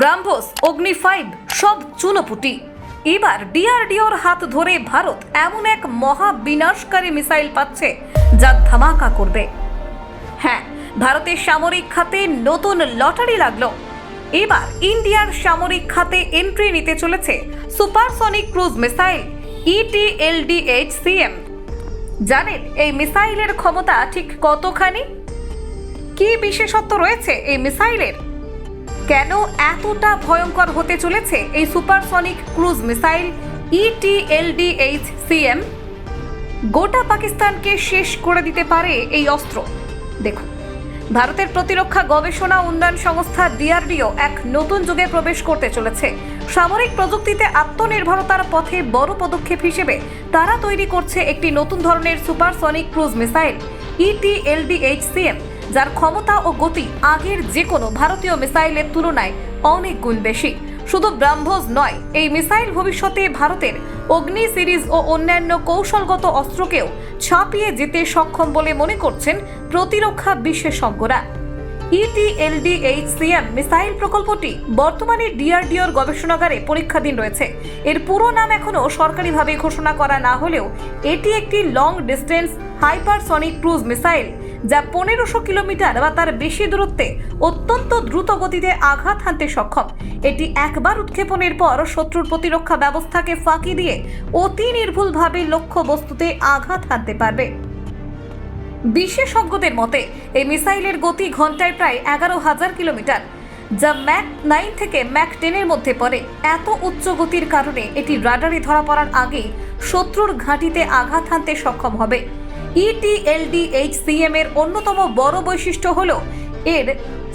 ব্রাহ্মস অগ্নি five সব চুনোপুটি। এবার ডিআরডিওর হাত ধরে ভারত এমন এক মহা বিনাশকারী মিসাইল পাচ্ছে, যা ধামাকা করবে। হ্যাঁ ভারতের সামরিক খাতে নতুন লটারি লাগল। এবার ইন্ডিয়ার সামরিক খাতে এন্ট্রি নিতে চলেছে supersonic cruise missile E ETLDH CM জানেন, এই মিসাইলের ক্ষমতা ঠিক কতখানি? কি বিশেষত্ব রয়েছে এই মিসাইলের? কেন এতটা ভয়ঙ্কর হতে চলেছে এই supersonic cruise missile E ETLDH CM গোটা পাকিস্তানকে শেষ করে দিতে পারে এই অস্ত্র। দেখুন, ভারতের প্রতিরক্ষা গবেষণা উন্নয়ন সংস্থা ডিআরডিও এক নতুন যুগে প্রবেশ করতে চলেছে। সামরিক প্রযুক্তিতে আত্মনির্ভরতার পথে বড় পদক্ষেপ হিসেবে তারা তৈরি করছে একটি নতুন ধরনের supersonic cruise missile E ETLDHCM যার ক্ষমতা ও গতি আগের যে কোনো ভারতীয় মিসাইলের তুলনায় অনেক গুণ বেশি। শুধু ব্রাহ্মোস নয়, এই মিসাইল ভবিষ্যতে ভারতের অগ্নি সিরিজ ও অন্যান্য কৌশলগত অস্ত্রকেও ছাপিয়ে যেতে সক্ষম বলে মনে করছেন প্রতিরক্ষা বিশেষজ্ঞরা। E ইটিএলডিএইচসিএম মিসাইল প্রকল্পটি বর্তমানে ডিআরডিওর গবেষণাগারে পরীক্ষাধীন রয়েছে। এর পুরো নাম এখনও সরকারিভাবে ঘোষণা করা না হলেও এটি একটি long distance hypersonic cruise missile. যা পনেরোশো কিলোমিটার বা তার বেশি দূরত্বে অত্যন্ত দ্রুত গতিতে আঘাত হানতে সক্ষম। এটি একবার উৎক্ষেপণের পর শত্রুর প্রতিরক্ষা ব্যবস্থাকে ফাঁকি দিয়ে অতি নির্ভুলভাবে লক্ষ্য বস্তুতে আঘাত হানতে পারবে। বিশেষজ্ঞদের মতে, এই মিসাইলের গতি ঘন্টায় প্রায় এগারো হাজার কিলোমিটার, যা ম্যাক নাইন থেকে ম্যাক টেনের মধ্যে পড়ে। এত উচ্চ গতির কারণে এটি রাডারে ধরা পড়ার আগে শত্রুর ঘাঁটিতে আঘাত হানতে সক্ষম হবে। ইটিএলডিএইচসিএম এর অন্যতম বড় বৈশিষ্ট্য হল এর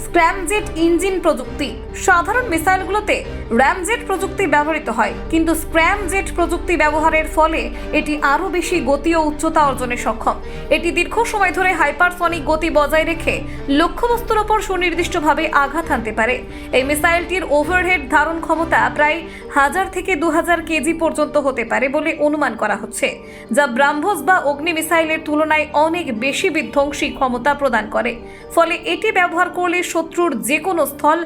স্ক্র্যামজেট ইঞ্জিন প্রযুক্তি। সাধারণ মিসাইলগুলোতে র্যামজেট প্রযুক্তি ব্যবহৃত হয়, কিন্তু স্ক্র্যামজেট প্রযুক্তি ব্যবহারের ফলে এটি আরও বেশি গতি ও উচ্চতা অর্জনে সক্ষম। এটি দীর্ঘ সময় ধরে হাইপারসনিক গতি বজায় রেখে লক্ষ্যবস্তুর ওপর সুনির্দিষ্টভাবে আঘাত হানতে পারে। এই মিসাইলটির ওভারহেড ধারণ ক্ষমতা প্রায় হাজার থেকে দু হাজার কেজি পর্যন্ত হতে পারে বলে অনুমান করা হচ্ছে, যা ব্রাহ্মস বা অগ্নি মিসাইলের তুলনায় অনেক বেশি বিধ্বংসী ক্ষমতা প্রদান করে। ফলে এটি ব্যবহার করলে শত্রুর যে কোনো স্থল,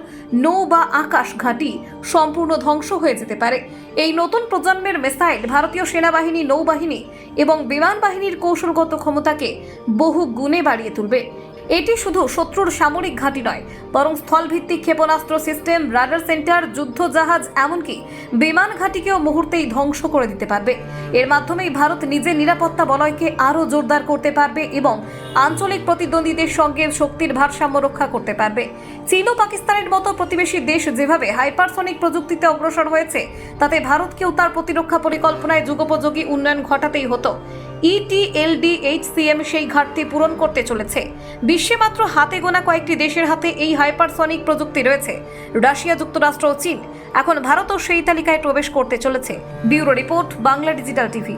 নৌ বা আকাশ ঘাঁটি সম্পূর্ণ ধ্বংস হয়ে যেতে পারে। এই নতুন প্রজন্মের মিসাইল ভারতীয় সেনাবাহিনী নৌবাহিনী এবং বিমান বাহিনীর কৌশলগত ক্ষমতাকে বহু গুণে বাড়িয়ে তুলবে। এটি শুধু শত্রুর সামরিক ঘাঁটি নয়, বরং স্থলভিত্তিক ক্ষেপণাস্ত্র সিস্টেম, রাডার সেন্টার যুদ্ধ জাহাজ এমনকি বিমান ঘাঁটিকেও মুহূর্তেই ধ্বংস করে দিতে পারবে। এর মাধ্যমেই ভারত নিজের নিরাপত্তা বলয়কে আরও জোরদার করতে পারবে এবং আঞ্চলিক প্রতিদ্বন্দ্বীদের সঙ্গে শক্তির ভারসাম্য রক্ষা করতে পারবে। চীন ও পাকিস্তানের মতো প্রতিবেশী দেশ যেভাবে হাইপারসনিক প্রযুক্তিতে অগ্রসর হয়েছে, তাতে ভারতকেও তার প্রতিরক্ষা পরিকল্পনায় যুগোপযোগী উন্নয়ন ঘটাতেই হতো। ইটিএলডিএইচসিএম সেই ঘাটতি পূরণ করতে চলেছে। বিশ্বে মাত্র হাতে গোনা কয়েকটি দেশের হাতে এই হাইপারসনিক প্রযুক্তি রয়েছে। রাশিয়া, যুক্তরাষ্ট্র ও চীন। এখন ভারতও সেই তালিকায় প্রবেশ করতে চলেছে। Bureau report, Bangla digital TV.